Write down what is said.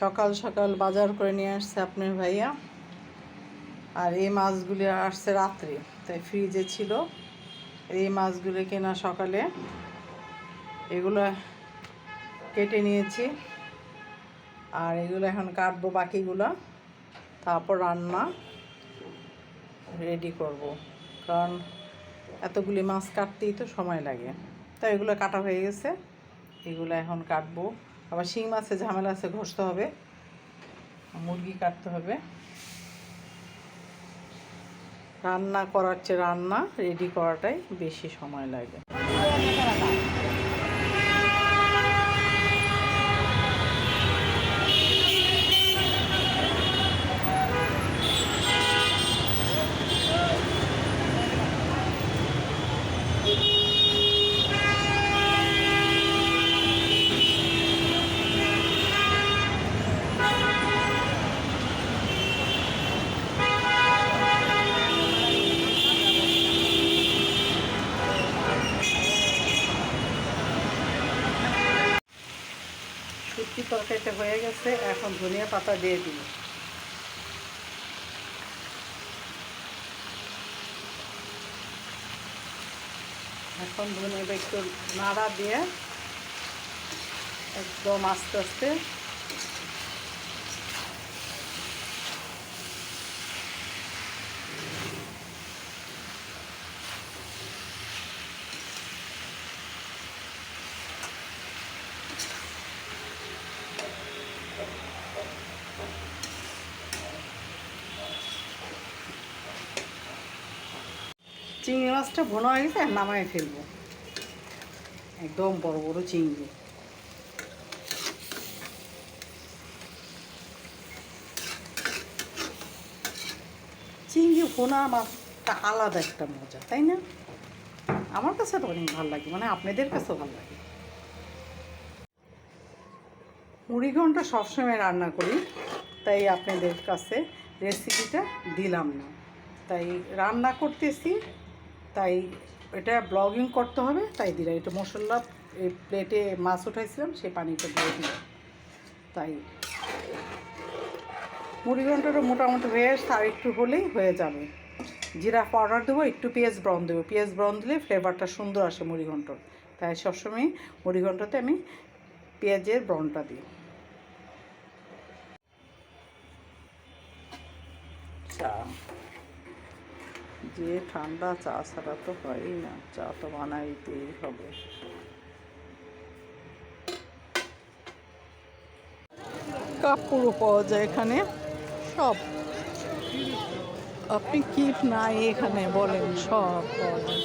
সকাল সকাল বাজার করে নিয়ে আসছে আপনার ভাইয়া। আর এই মাছগুলি আসছে রাত্রে, তাই ফ্রিজে ছিল। এই মাছগুলো কেনা সকালে। এগুলো কেটে নিয়েছি। আর এগুলো এখন কাটবো বাকিগুলো। তারপর রান্না রেডি করব। কারণ এতগুলি মাছ কাটতেই তো সময় লাগে। তাই এগুলো কাটা হয়ে গেছে। এগুলো এখন কাটবো। আবার শিং মাছে ঝামেলা আছে, ঘষতে হবে। মুরগি কাটতে হবে। রান্না করার চেয়ে রান্না রেডি করাটাই বেশি সময় লাগে। শুটকি তরকারিটা হয়ে গেছে, এখন ধনিয়া পাতা দিয়ে দিই এখন ধনিয়াটা একটু নাড়া দিয়ে একদম আস্তে আস্তে চিংড়ি মাছটা ভোনা হয়ে গেছে, আর নামায় ফেলব। একদম বড় বড় চিংড়ি। চিংড়ি ভোনা মাছটা আলাদা একটা মজা, তাই না? আমার কাছে তো অনেক ভালো লাগে মানে আপনাদের কাছেও ভালো লাগে। মুড়ি ঘণ্টা সবসময় রান্না করি, তাই আপনাদের কাছে রেসিপিটা দিলাম না। তাই রান্না করতেছি তাই এটা ব্লগিং করতে হবে, তাই দিলাম। এটা মশলা এই প্লেটে মাছ উঠাইছিলাম সেই পানিটা দিয়ে দিলাম তাই মুড়ি ঘন্টাটা মোটামুটি হয়ে আর একটু হলেই হয়ে যাবে। জিরা পাউডার দেবো, একটু পেঁয়াজ ব্রাউন দেবো। পেঁয়াজ ব্রাউন দিলে ফ্লেভারটা সুন্দর আসে মুড়ি ঘন্টর। তাই সবসময় মুড়ি ঘন্টাতে আমি পেঁয়াজের ব্রাউনটা দিই। চা যে ঠান্ডা চা ছাড়া তো হয়ই না। চা তো বানাইতেই হবে। কাপড়ও পাওয়া যায় এখানে। সব। আপনি কি নাই এখানে বলেন, সব পাওয়া যায়।